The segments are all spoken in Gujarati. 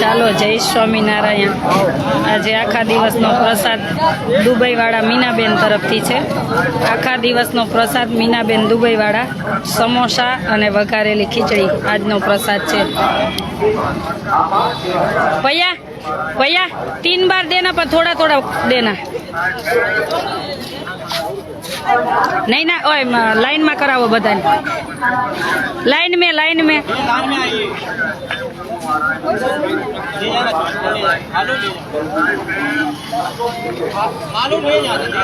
ચાલો, જય સ્વામિનારાયણ. આજે આખા દિવસનો પ્રસાદ દુબઈવાળા મીનાબેન તરફથી છે. આખા દિવસનો પ્રસાદ મીનાબેન દુબઈવાળા, સમોસા અને વઘારેલી ખીચડી. આજનો પ્રસાદ છે. ભૈયા ભૈયા તીન બાર દેના પર થોડા થોડા દેના. નહીં, ના, ઓય લાઈનમાં કરાવો બધાને. લાઈન મેં લાઈન મેં. में लाइन में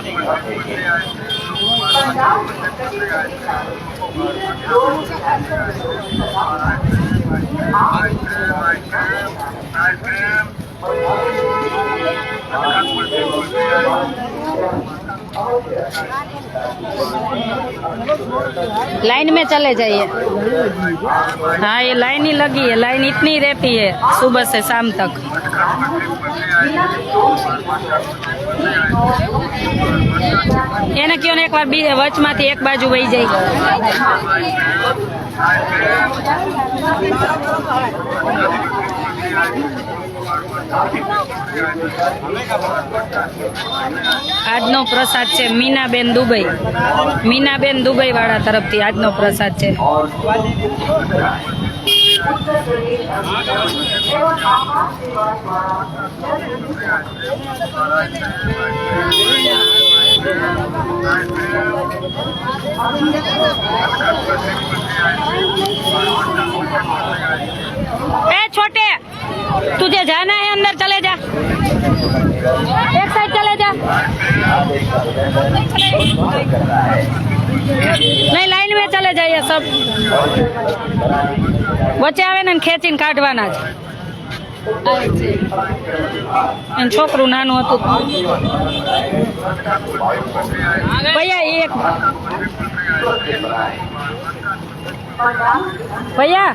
लाइन में चले जाइए हाँ ये लाइन ही लगी है लाइन इतनी रहती है सुबह से शाम तक એને કયો ને એકવાર બી વચમાંથી એક બાજુ વહી જાય આજનો પ્રસાદ છે મીનાબેન દુબઈ. મીનાબેન દુબઈ વાળા તરફથી આજનો પ્રસાદ છે. ए छोटे तुझे जाना है अंदर चले जा एक साइड चले जा નહીં લાઈન में ચલે જઈએ સબ વચ્ચે આવે ને ખેંચીને કાઢવાના જ એનું છોકરું નાનું હતું. ભૈયા એક ભૈયા?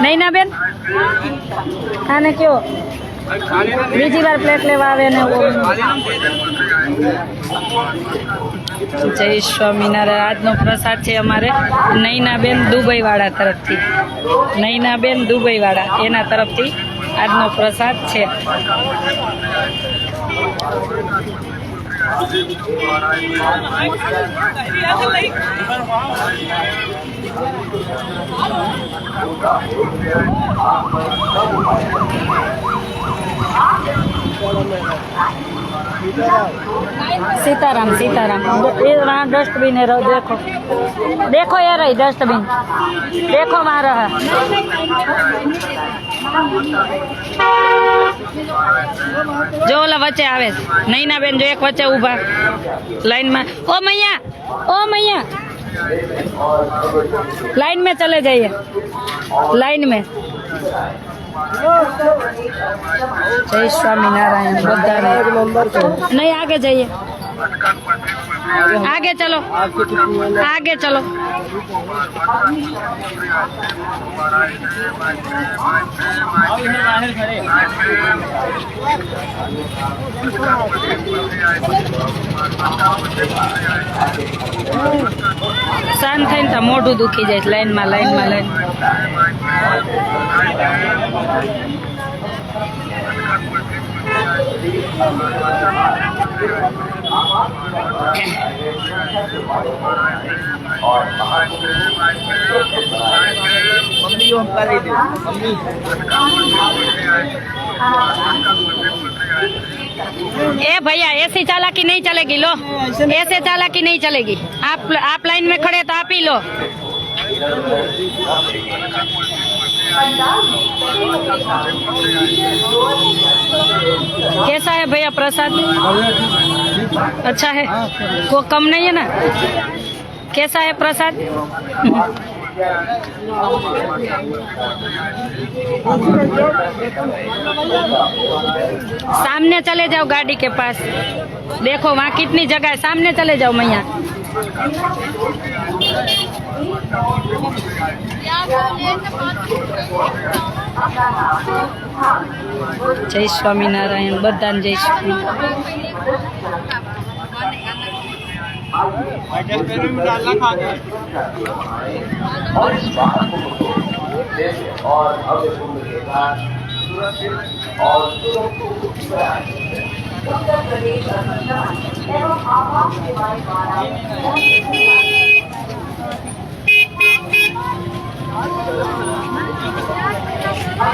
નહીં ના બેન આને કયો બીજી વાર પ્લેટ લેવા આવે ને જય સ્વામિનારાયણ. આજનો પ્રસાદ છે અમારે નૈનાબેન દુબઈવાળા તરફથી. નૈનાબેન દુબઈવાળા, એના તરફથી આજનો પ્રસાદ છે. सीताराम सीताराम ये वहाँ डस्टबिन है रो देखो देखो ये रही डस्टबिन देखो वहाँ रहा જો ઓલા વચ્ચે આવે છે. નૈના બેન જો એક વચ્ચે ઊભા લાઈનમાં ઓ મૈયા ઓ મૈયા लाइन में चले जाइए लाइन में जय स्वामीनारायण बधाने नहीं आगे जाइए आगे चलो आगे चलो શાંત થઈને તો મોઢું દુખી જાય છે લાઈનમાં લાઈનમાં લાઈન ए भैया ऐसी चालाकी नहीं चलेगी? लो। ऐसे चालाकी नहीं चलेगी? आप आप लाइन में खड़े तो आप ही लो। कैसा है भैया प्रसाद? अच्छा है? वो कम नहीं है ना? कैसा है प्रसाद? सामने चले जाओ गाड़ी के पास। देखो वहाँ कितनी जगह है। सामने चले जाओ मैया। જય સ્વામિનારાયણ બધાને જય સ્વામિનારાયણ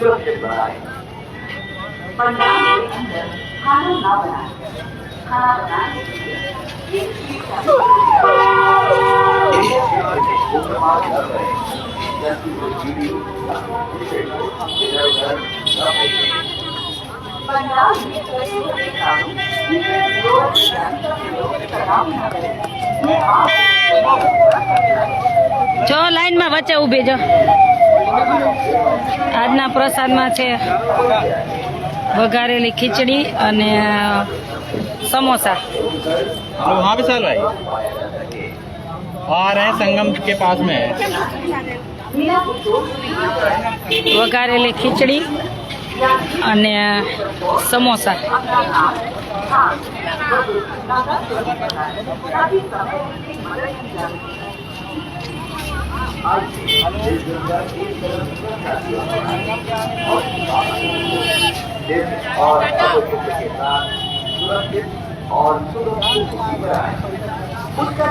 सुरक्षित बनाएं पंडाल के अंदर खाना ना बनाए खाना बनाने के लिए एक शीशा पंडाल में प्रस्तुत किताबों जिसे लोग सलाम न करें मैं आप જો લાઈનમાં વચ્ચે ઊભી જો આજના પ્રસાદમાં છે વઘારેલી ખીચડી અને સમોસા हेलो हाँ विशाल भाई आ रहे हैं संगम के पास में है વઘારેલી ખીચડી અને સમોસા और के साथ सुरक्षित और सुरक्षित बनाएं उत्तर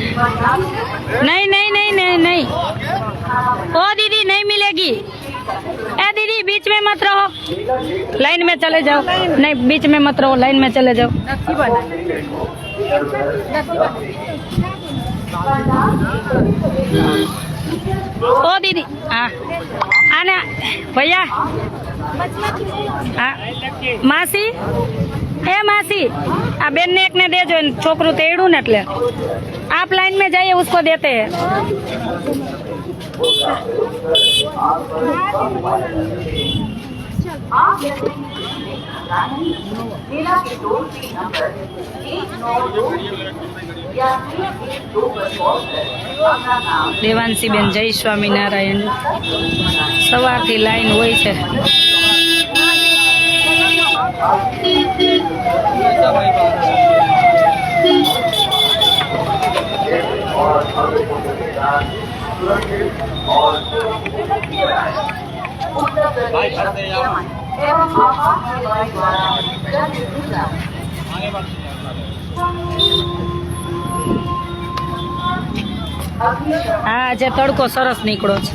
नहीं नहीं नहीं नहीं नहीं। ओ, दीदी, नहीं मिलेगी। ए, दीदी, बीच में मत रहो। लाइन में चले जाओ। नहीं, बीच में मत रहो, लाइन में चले जाओ। ओ, दीदी आना। भैया હે માસી, આ બેન ને એક ને દેજો છોકરું તેડું ને એટલે. આપ લાઈન મેં જઈએ, ઉસકો દેતે હે. દેવાંશીબેન જય સ્વામિનારાયણ. સવારથી લાઈન હોય છે. एवं आवास विभाग द्वारा जन जिला अग्निशमन હા આજે તડકો સરસ નીકળ્યો છે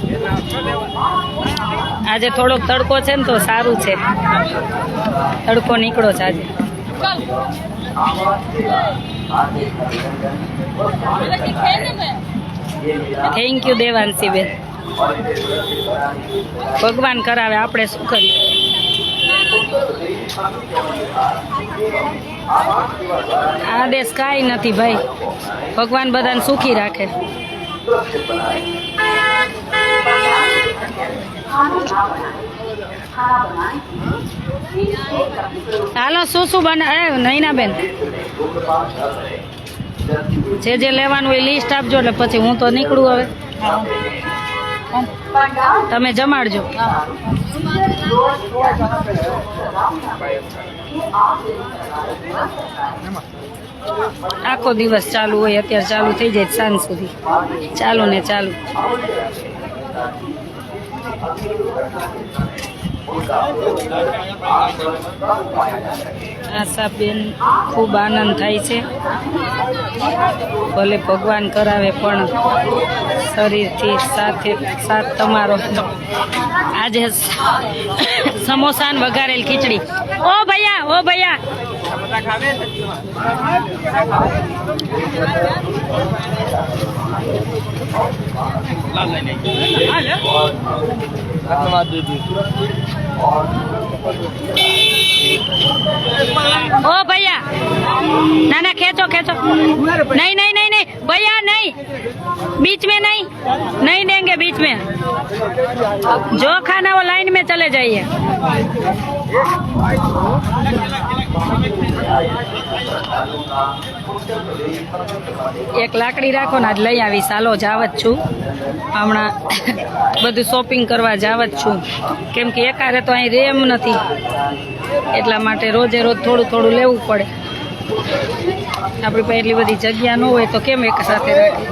આજે થોડોક તડકો છે ને તો સારું છે. તડકો નીકળો છે આજે. થેન્ક યુ દેવાંશીબેન. ભગવાન કરાવે, આપણે શું કરીએ? દેશ કાંઈ નથી ભાઈ. ભગવાન બધાને સુખી રાખે. હાલો, શું શું બના? નૈના બેન જે જે લેવાનું એ લિસ્ટ આપજો, એટલે પછી હું તો નીકળું હવે. તમે જમાડજો. આખો દિવસ ચાલુ હોય, અત્યારે ચાલુ થઈ જાય સાંજ સુધી. ચાલુ ને ચાલુ. આશાબેન ખૂબ આનંદ થાય છે. ભલે ભગવાન કરાવે, પણ શરીરથી સાથે, સાથ તમારો. આજે સમોસાન વઘારેલ ખીચડી. ઓ ભૈયા ઓ ભૈયા. ओ ઓ ભૈયા ના ના ખેંચો ખેંચો. નહીં નહીં નહીં नहीं बीच में नहीं नहीं देंगे बीच में जो खाना वो लाइन में चले जाइए એક લાકડી રાખો ને આજ લઈ આવી સાલો જાવ જ છું હમણાં બધું શોપિંગ કરવા જાવ જ છું કેમ કે એકારે તો અહીં રેમ નથી એટલા માટે રોજે રોજ થોડું થોડું લેવું પડે આપણી પાસે એટલી બધી જગ્યા ન હોય તો કેમ એક સાથે રાખી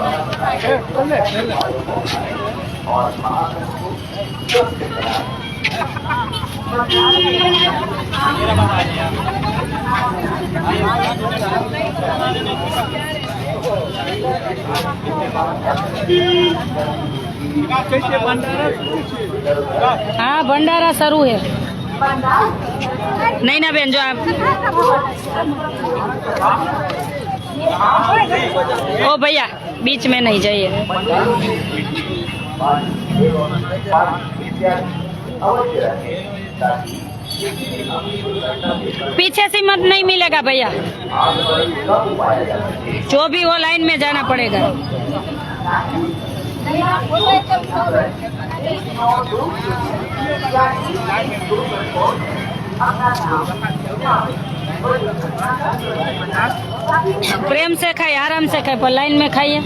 હા ભંડારા શરૂ है नहीं ना बहन जो आप। ओ भैया, बीच में नहीं जाइए। पीछे से मत नहीं मिलेगा भैया। जा भी हो लाइन में जाना पड़ेगा। प्रेम से खाए आराम से खाए लाइन में खाइए।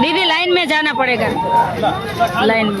दीदी लाइन में जाना पड़ेगा लाइन में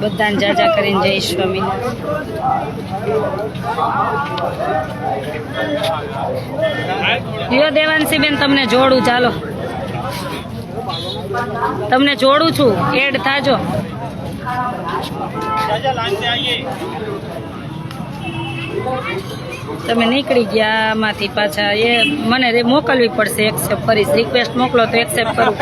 બધાને જાજા કરીને જય સ્વામી. યો દેવાંશી બેન તમને જોડું, ચાલો. તમને જોડું છું, એડ થાજો. તમે નીકળી ગયા આમાંથી પાછા, એ મને રે- મોકલવી પડશે એક્સેપ્ટ કરીશ રિક્વેસ્ટ મોકલો તો એક્સેપ્ટ કરું.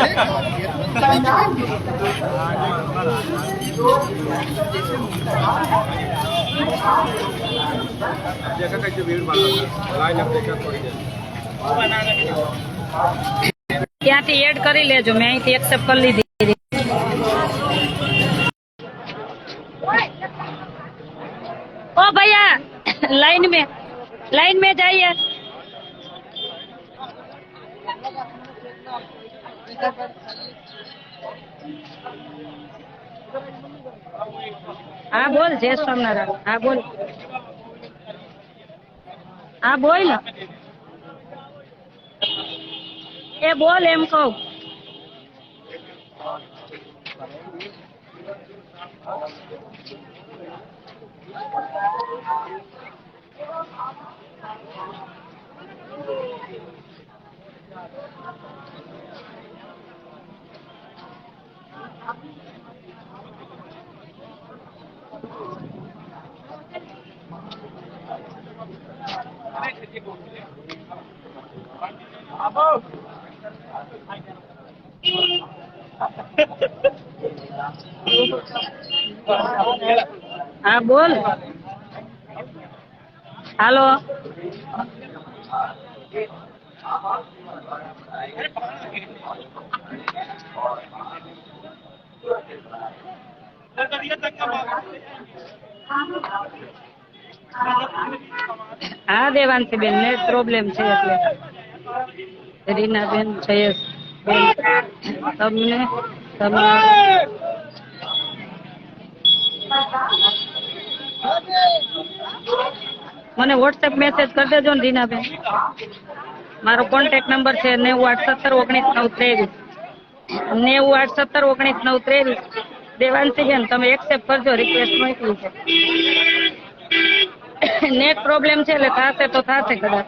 ત્યાંથી એડ કરી લેજો મેં અહીંથી એક્સેપ્ટ કરી લીધી ओ भैया लाइन में लाइन में जाइए હા બોલ જય સ્વામિનારાયણ. હા બોલ. હા બોલ. એ બોલ એમ કહું. Ah, Apa? Abul. Halo. Ah, Devan, sebenarnya problem sih. Ya Reena બેન જયેશ તમને. મને વોટ્સએપ મેસેજ કરી દેજો ને રીનાબેન. મારો કોન્ટેક્ટ નંબર છે નેવું આઠ સત્તર ઓગણીસ નવ ત્રેવીસ. નેવું આઠ સત્તર ઓગણીસ નવ ત્રેવીસ. બેન, તમે એક્સેપ્ટ કરજો રિક્વેસ્ટ મોકલી છે. નેટ પ્રોબ્લેમ છે એટલે થશે તો થશે કદાચ.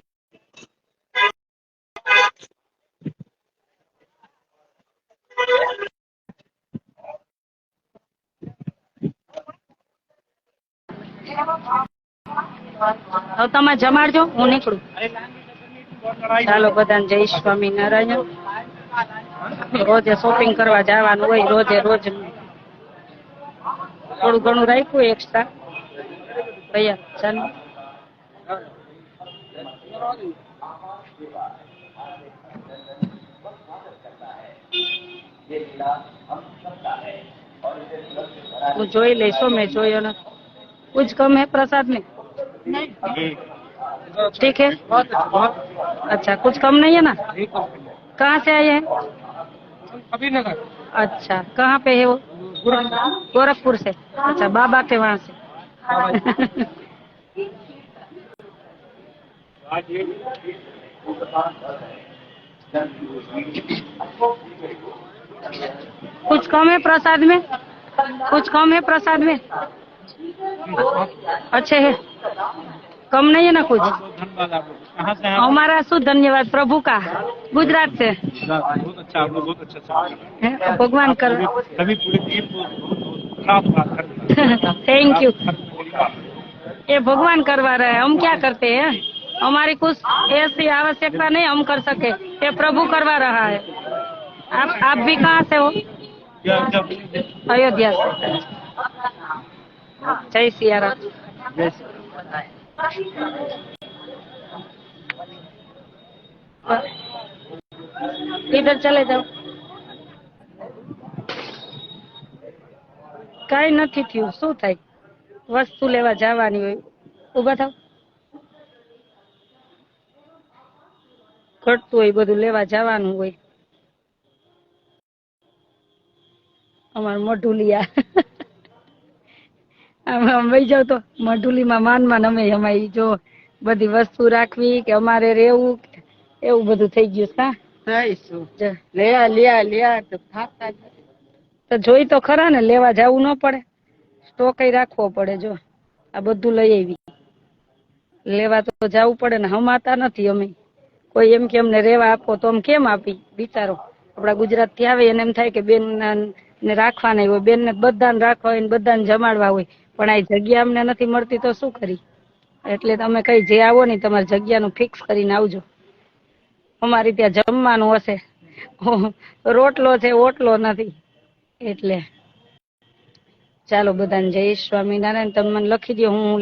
હવે તમે જમાડજો, હું નીકળું. ચાલો બધાને જય સ્વામિનારાયણ રોજે શોપિંગ કરવા જવાનું હોય, રોજે રોજ થોડું ઘણું રાખ્યું એક્સ્ટ્રા તૈયાર ચાલો. હું જોઈ લઈશું મેં જોયો ને કુછ કમ હે પ્રસાદ ને ठीक है। अच्छा कुछ कम नहीं है ना? कहाँ से आए हैं? अभिनगर। अच्छा कहाँ पे है वो? गोरखपुर से। अच्छा बाबा के वहाँ से। कुछ कम है प्रसाद में? कुछ कम है प्रसाद में? अच्छे है। कम नहीं है ना कुछ? कहाँ से हमारा शुद्ध धन्यवाद प्रभु का। गुजरात से। बहुत अच्छा आप लोग बहुत अच्छा? भगवान कर। सभी- टीम को। Thank you. ये भगवान करवा रहे हैं। हम क्या करते हैं? हमारी कुछ ऐसी आवश्यकता नहीं हम कर सके। ये प्रभु करवा रहा है। आप आप भी कहाँ से हो? अयोध्या से। जय सिया राम। इधर चले जाओ કઈ નથી થયું શું થાય વસ્તુ લેવા જવાની હોય ઉભા થાવ ઘટતું હોય બધું લેવા જવાનું હોય અમાર મઢુલિયા આમાં આમ વહી જાવ તો મઢુલીમાં માન માન અમે અમારી જો બધી વસ્તુ રાખવી કે અમારે રહેવું એવું બધું થઈ ગયું કા જ- લેયા લેયા લેયા તો તો જોઈ તો ખરા ને લેવા જવું ન પડે. સ્ટોક રાખવો પડે જો. આ બધું લઈ આવી. લેવા તો જવું પડે ને હમાતા નથી અમે. કોઈ એમ કે અમને રેવા આપો તો આમ કેમ આપી? બિચારો. આપડા ગુજરાતથી આવે એને એમ થાય કે બેન ને રાખવાના હોય બેન ને બધાને રાખવા હોય ને બધાને જમાડવા હોય. પણ આ જગ્યા અમને નથી મળતી તો શું કરી? એટલે તમે કઈ જે આવો ને તમારે જગ્યાનું ફિક્સ કરીને આવજો. અમારી ત્યાં જમવાનું હશે. રોટલો છે, ઓટલો નથી. એટલે ચાલો બધાને જય સ્વામિનારાયણ. તમે મને લખી દો હું